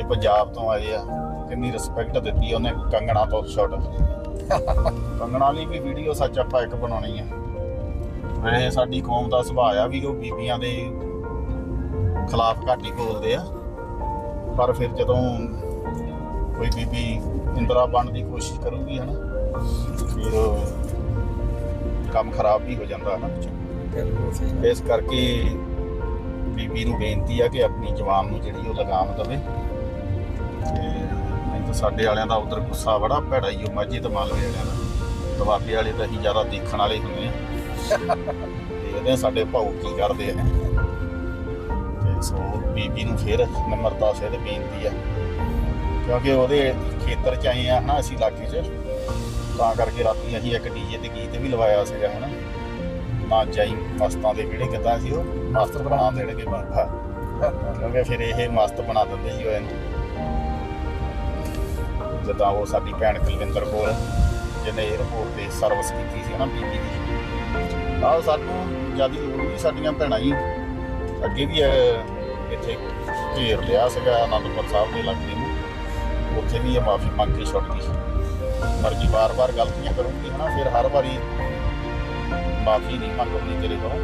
ਇਹ ਪੰਜਾਬ ਤੋਂ ਆਏ ਆ, ਕਿੰਨੀ ਰਿਸਪੈਕਟ ਦਿੱਤੀ ਉਹਨੇ ਕੰਗਣਾ ਤੋਂ ਸ਼ਾਟ ਕੰਗਣਾ ਲਈ ਵੀ ਵੀਡੀਓ ਸੱਚ ਆਪਾਂ ਇੱਕ ਬਣਾਉਣੀ ਆ। ਵੈਸੇ ਸਾਡੀ ਕੌਮ ਦਾ ਸੁਭਾਅ ਆ ਵੀ ਉਹ ਬੀਬੀਆਂ ਦੇ ਖਿਲਾਫ ਘੱਟ ਹੀ ਬੋਲਦੇ ਆ। ਪਰ ਫਿਰ ਜਦੋਂ ਕੋਈ ਬੀਬੀ ਇੰਦਰਾ ਬਣਨ ਦੀ ਕੋਸ਼ਿਸ਼ ਕਰੂਗੀ ਹਨਾ, ਫਿਰ ਕੰਮ ਖਰਾਬ ਵੀ ਹੋ ਜਾਂਦਾ ਹਨਾ ਇਸ ਕਰਕੇ ਬੀਬੀ ਨੂੰ ਬੇਨਤੀ ਆ ਕਿ ਆਪਣੀ ਜਵਾਨ ਨੂੰ ਜਿਹੜੀ ਉਹ ਲਗਾਮ ਦੇਵੇ। ਨਹੀਂ ਤਾਂ ਸਾਡੇ ਵਾਲਿਆਂ ਦਾ ਉਧਰ ਗੁੱਸਾ ਬੜਾ ਭੈੜਾ ਹੀ ਉਹ ਮਾਝੇ ਤੇ ਮਾਲਵੇ ਵਾਲਿਆਂ ਦਾ। ਦਵਾਬੇ ਵਾਲੇ ਤਾਂ ਅਸੀਂ ਜ਼ਿਆਦਾ ਦੇਖਣ ਵਾਲੇ ਹੁੰਦੇ ਆ। ਦੇਖਦੇ ਆ ਸਾਡੇ ਭਾਊ ਕੀ ਕਰਦੇ ਆ। ਤੇ ਸੋ ਬੀਬੀ ਨੂੰ ਫਿਰ ਨਿਮਰਤਾ ਸਹਿਤ ਬੇਨਤੀ ਆ। ਕਿਉਂਕਿ ਉਹਦੇ ਖੇਤਰ ਚ ਆਏ ਆ ਹਨਾ, ਅਸੀਂ ਇਲਾਕੇ 'ਚ। ਤਾਂ ਕਰਕੇ ਰਾਤੀ ਅਸੀਂ ਇੱਕ ਡੀਜੇ ਤੇ ਗੀਤ ਵੀ ਲਵਾਇਆ ਸੀਗਾ, ਹਨਾ। ਨਾ ਜਾਈ ਮਸਤਾਂ ਦੇ ਵਿਹੜੇ ਕਿੱਦਾਂ ਸੀ ਉਹ? ਮਸਤ ਬਣਾ ਦੇਣਗੇ ਬਾਬਾ। ਕਿਉਂਕਿ ਫਿਰ ਇਹ ਮਸਤ ਬਣਾ ਦਿੰਦੇ ਸੀ ਉਹ ਇਹਨੂੰ। ਜਿੱਦਾਂ ਉਹ ਸਾਡੀ ਭੈਣ ਕੁਲਵਿੰਦਰ ਕੋਲ, ਜਿਹਨੇ 에ਅਰਪੋਰਟ ਤੇ ਸਰਵਿਸ ਕੀਤੀ ਸੀ ਨਾ ਬੀਬੀ ਦੀ। ਆਹ ਸਾਨੂੰ ਜਿਆਦੀ ਹੋਰ ਵੀ ਸਾਡੀਆਂ ਭੈਣਾਂ ਜੀ। ਅੱਗੇ ਵੀ ਇੱਥੇ ਘੇਰ ਲਿਆ ਸੀਗਾ ਅਨੰਦਪੁਰ ਸਾਹਿਬ ਦੇ ਲੱਗਦੇ ਨੂੰ। ਉੱਥੇ ਵੀ ਇਹ ਮਾਫੀ ਮੰਗ ਕੇ ਛੁੱਟ ਗਈ। ਪਰ ਜੀ ਵਾਰ-ਵਾਰ ਗਲਤੀਆਂ ਕਰੂੰਗੀ ਨਾ ਫਿਰ ਹਰ ਵਾਰੀ ਮਾਫੀ ਨਹੀਂ ਮੰਗਣੀ ਤੇਰੇ ਕੋਲ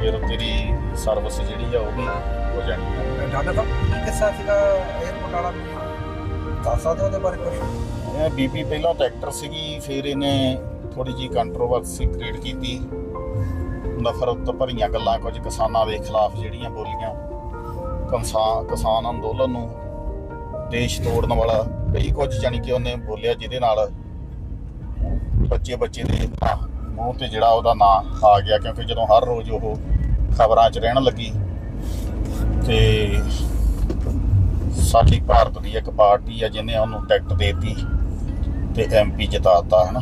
ਫਿਰ ਤੇਰੀ ਸਰਵਿਸ ਜਿਹੜੀ ਆ ਉਹ ਵੀ ਹੋ ਜਾਣੀ ਹੈ ਡਾਕਟਰ ਸਾਹਿਬ ਇੱਕ ਸਾਥੀ ਦਾ 에어ਪੋਰਟ ਦੱਸ ਸਕਦੇ ਹੋ ਉਹਦੇ ਬਾਰੇ ਕੁਝ ਇਹ ਬੀਬੀ ਪਹਿਲਾਂ ਟਰੈਕਟਰ ਸੀਗੀ, ਫਿਰ ਇਹਨੇ ਥੋੜੀ ਜੀ ਕੰਟਰੋਵਰਸੀ ਕ੍ਰੀਏਟ ਕੀਤੀ। ਨਫ਼ਰਤ ਭਰੀਆਂ ਗੱਲਾਂ ਕੁਝ ਕਿਸਾਨਾਂ ਦੇ ਖਿਲਾਫ ਜਿਹੜੀਆਂ ਬੋਲੀਆਂ। ਕਿਸਾਨ ਕਿਸਾਨ ਅੰਦੋਲਨ ਨੂੰ ਦੇਸ਼ ਤੋੜਨ ਵਾਲਾ ਕਈ ਕੁਝ ਜਾਣੀ ਕਿ ਉਹਨੇ ਬੋਲਿਆ ਜਿਹਦੇ ਨਾਲ ਬੱਚੇ ਬੱਚੇ ਦੇ ਮੂੰਹ ਤੇ ਜਿਹੜਾ ਉਹਦਾ ਨਾਂ ਆ ਗਿਆ, ਕਿਉਂਕਿ ਜਦੋਂ ਹਰ ਰੋਜ਼ ਉਹ ਖਬਰਾਂ 'ਚ ਰਹਿਣ ਲੱਗੀ ਤੇ ਸਾਡੀ ਭਾਰਤ ਦੀ ਇੱਕ ਪਾਰਟੀ ਆ ਜਿਹਨੇ ਉਹਨੂੰ ਟਿਕਟ ਦੇਤੀ ਤੇ ਐਮਪੀ ਜਿਤਾਤਾ, ਹਨਾ?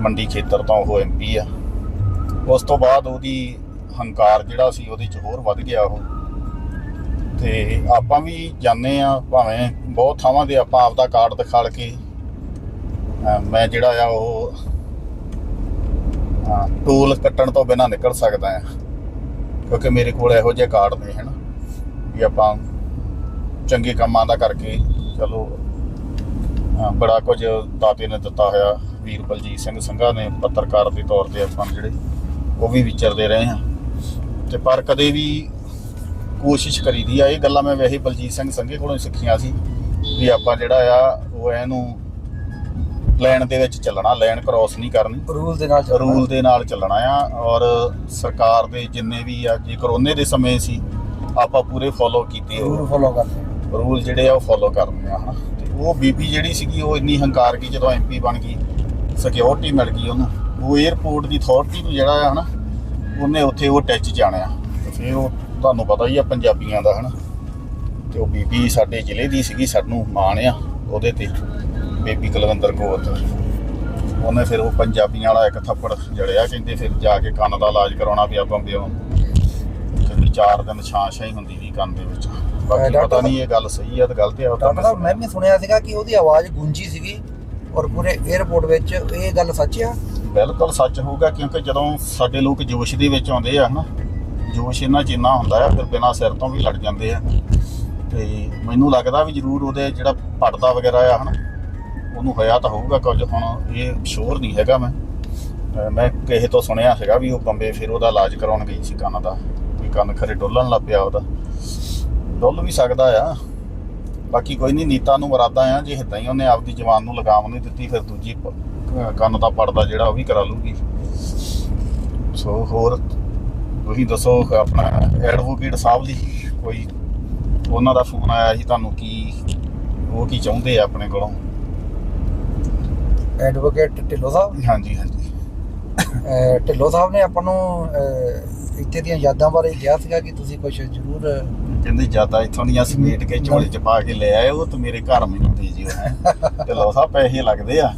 ਮੰਡੀ ਖੇਤਰ ਤੋਂ ਉਹ ਐਮਪੀ ਆ। ਉਸ ਤੋਂ ਬਾਅਦ ਉਹਦੀ ਹੰਕਾਰ ਜਿਹੜਾ ਸੀ ਉਹਦੇ ਚ ਹੋਰ ਵੱਧ ਗਿਆ ਉਹ। ਤੇ ਆਪਾਂ ਵੀ ਜਾਣੇ ਆ, ਭਾਵੇਂ ਬਹੁਤ ਥਾਵਾਂ ਦੇ ਆਪਾਂ ਆਪਦਾ ਕਾਰਡ ਦਿਖਾਲ ਕੇ ਮੈਂ ਜਿਹੜਾ ਆ ਉਹ ਟੂਲ ਕੱਟਣ ਤੋਂ ਬਿਨਾ ਨਿਕਲ ਸਕਦਾ ਆ। ਕਿਉਂਕਿ ਮੇਰੇ ਕੋਲ ਇਹੋ ਜਿਹੇ ਕਾਰਡ ਨੇ, ਹਨ? ਵੀ ਆਪਾਂ ਚੰਗੇ ਕੰਮਾਂ ਦਾ ਕਰਕੇ ਚਲੋ ਬੜਾ ਕੁਝ ਦਾਤੇ ਨੇ ਦਿੱਤਾ ਹੋਇਆ। ਵੀਰ ਬਲਜੀਤ ਸਿੰਘ ਸੰਘਾ ਨੇ ਪੱਤਰਕਾਰ ਦੇ ਤੌਰ ਤੇ ਆਪਾਂ ਜਿਹੜੇ ਉਹ ਵੀ ਵਿਚਰਦੇ ਰਹੇ ਹਾਂ। ਤੇ ਪਰ ਕਦੇ ਵੀ ਕੋਸ਼ਿਸ਼ ਕਰੀਦੀ ਆ ਇਹ ਗੱਲਾਂ ਮੈਂ ਵੈਸੇ ਬਲਜੀਤ ਸਿੰਘ ਸੰਘੇ ਕੋਲੋਂ ਸਿੱਖੀਆਂ ਸੀ ਵੀ ਆਪਾਂ ਜਿਹੜਾ ਆ ਉਹ ਇਹਨੂੰ ਲਾਈਨ ਦੇ ਵਿੱਚ ਚੱਲਣਾ ਲਾਈਨ ਕ੍ਰਾਸ ਨਹੀਂ ਕਰਨੀ। ਰੂਲ ਦੇ ਨਾਲ ਚੱਲਣਾ। ਰੂਲ ਦੇ ਨਾਲ ਚੱਲਣਾ ਆ ਔਰ ਸਰਕਾਰ ਦੇ ਜਿੰਨੇ ਵੀ ਆ ਜੇ ਕਰੋਨੇ ਦੇ ਸਮੇਂ ਸੀ ਆਪਾਂ ਪੂਰੇ ਫੋਲੋ ਕੀਤੇ ਰੂਲ ਫੋਲੋ ਕਰਦੇ ਰੂਲ ਜਿਹੜੇ ਆ ਉਹ ਫੋਲੋ ਕਰਨੇ ਆ ਹਨਾ? ਤੇ ਉਹ ਬੀਬੀ ਜਿਹੜੀ ਸੀਗੀ, ਉਹ ਇੰਨੀ ਹੰਕਾਰ ਗਈ ਜਦੋਂ ਐਮਪੀ ਬਣ ਗਈ ਸਿਕਿਉਰਿਟੀ ਮਿਲ ਗਈ ਉਹਨੂੰ। ਉਹ 에어ਪੋਰਟ ਦੀ ਅਥਾਰਟੀ ਨੂੰ ਜਿਹੜਾ ਆ, ਹਨਾ, ਉਹਨੇ ਉੱਥੇ ਉਹ ਟੱਚ ਜਾਣਿਆ। ਤੇ ਫਿਰ ਉਹ ਤੁਹਾਨੂੰ ਪਤਾ ਹੀ ਆ ਪੰਜਾਬੀਆਂ ਦਾ, ਹਨਾ? ਤੇ ਉਹ ਬੀਬੀ ਸਾਡੇ ਜ਼ਿਲ੍ਹੇ ਦੀ ਸੀਗੀ, ਸਾਨੂੰ ਮਾਣ ਆ ਉਹਦੇ ਤੇ, ਬੇਬੀ ਕੁਲਵੰਦਰ ਕੌਰ ਤੇ ਉਹਨੇ ਫਿਰ ਉਹ ਪੰਜਾਬੀਆਂ ਵਾਲਾ ਇੱਕ ਥੱਪੜ ਜੜਿਆ, ਕਹਿੰਦੇ ਫਿਰ ਜਾ ਕੇ ਕੰਨ ਦਾ ਇਲਾਜ ਕਰਾਉਣਾ ਪਿਆ ਬੰਬੇ ਨੂੰ ਚਾਰ ਦਿਨ ਛਾਂ ਛਾਂ ਹੀ ਹੁੰਦੀ ਵੀ ਕੰਨ ਦੇ ਵਿੱਚ। ਬਾਕੀ ਡਾਕਟਰ ਪਤਾ ਨਹੀਂ ਇਹ ਗੱਲ ਸਹੀ ਆ ਤੇ ਗਲਤ ਆ ਉਹ ਤਾਂ ਡਾਕਟਰ ਸਾਹਿਬ ਮੈਂ ਵੀ ਸੁਣਿਆ ਸੀਗਾ ਕਿ ਉਹਦੀ ਆਵਾਜ਼ ਗੂੰਜੀ ਸੀਗੀ ਔਰ ਪੂਰੇ 에어ਪੋਰਟ ਵਿੱਚ ਇਹ ਗੱਲ ਸੱਚ ਆ? ਬਿਲਕੁਲ ਸੱਚ ਹੋਊਗਾ ਕਿਉਂਕਿ ਜਦੋਂ ਸਾਡੇ ਲੋਕ ਜੋਸ਼ ਦੇ ਵਿੱਚ ਆਉਂਦੇ ਆ ਹਨਾ ਜੋਸ਼ ਇਹਨਾਂ ਚ ਇੰਨਾ ਹੁੰਦਾ ਆ ਫਿਰ ਬਿਨਾਂ ਸਿਰ ਤੋਂ ਵੀ ਲੜ ਜਾਂਦੇ ਆ। ਤੇ ਮੈਨੂੰ ਲੱਗਦਾ ਵੀ ਜ਼ਰੂਰ ਉਹਦੇ ਜਿਹੜਾ ਪੜਦਾ ਵਗੈਰਾ ਆ ਹਨਾ ਉਹਨੂੰ ਹੋਇਆ ਤਾਂ ਹੋਊਗਾ ਕੁਝ ਹੁਣ ਇਹ ਸ਼ੋਰ ਨਹੀਂ ਹੈਗਾ ਮੈਂ। ਮੈਂ ਕਿਸੇ ਤੋਂ ਸੁਣਿਆ ਹੈਗਾ ਵੀ ਉਹ ਬੰਬੇ ਫਿਰ ਉਹਦਾ ਇਲਾਜ ਕਰਾਉਣ ਗਈ ਸੀ ਕੰਨ ਦਾ। ਕੰਨ ਖਰੇ ਡੋਲਣ ਲੱਗ ਪਿਆ ਉਹਦਾ। ਡੁੱਲ ਵੀ ਸਕਦਾ ਆ। ਬਾਕੀ ਕੋਈ ਨਹੀਂ ਨੀਤਾ ਨੂੰ ਮਰਾਦਾ ਆ ਜੇ ਹਿੱਦਾਂ ਹੀ ਉਹਨੇ ਆਪਦੀ ਜਵਾਨ ਨੂੰ ਲਗਾਮ ਨਹੀਂ ਦਿੱਤੀ ਫਿਰ ਦੂਜੀ ਕੰਨ ਦਾ ਪੜਦਾ ਜਿਹੜਾ ਉਹ ਵੀ ਕਰਾ ਲੂਗੀ ਸੋ ਹੋਰ ਤੁਸੀਂ ਦੱਸੋ ਆਪਣਾ ਐਡਵੋਕੇਟ ਸਾਹਿਬ ਦੀ ਕੋਈ ਉਹਨਾਂ ਦਾ ਫੋਨ ਆਇਆ ਸੀ ਤੁਹਾਨੂੰ ਕੀ ਉਹ ਕੀ ਚਾਹੁੰਦੇ ਆ ਆਪਣੇ ਕੋਲੋਂ? ਐਡਵੋਕੇਟ ਢਿੱਲੋਂ ਸਾਹਿਬ? ਹਾਂਜੀ ਹਾਂਜੀ। ਢਿੱਲੋਂ ਸਾਹਿਬ ਨੇ ਆਪਾਂ ਨੂੰ ਇੱਥੇ ਦੀਆਂ ਯਾਦਾਂ ਬਾਰੇ ਕਿਹਾ ਸੀਗਾ ਕਿ ਤੁਸੀਂ ਕੁਝ ਜ਼ਰੂਰ ਕਹਿੰਦੇ ਜ਼ਿਆਦਾ ਇੱਥੋਂ ਦੀਆਂ ਸਮੇਟ ਕੇ ਝੋਲੇ ਚ ਪਾ ਕੇ ਲੈ ਆਏ ਉਹ ਤੇ ਮੇਰੇ ਘਰ ਮੈਨੂੰ ਦੇ ਜਿਓ। ਹੈ ਤੇ ਲੋ ਸਾਹਿਬ ਪੈਸੇ ਲੱਗਦੇ ਆ।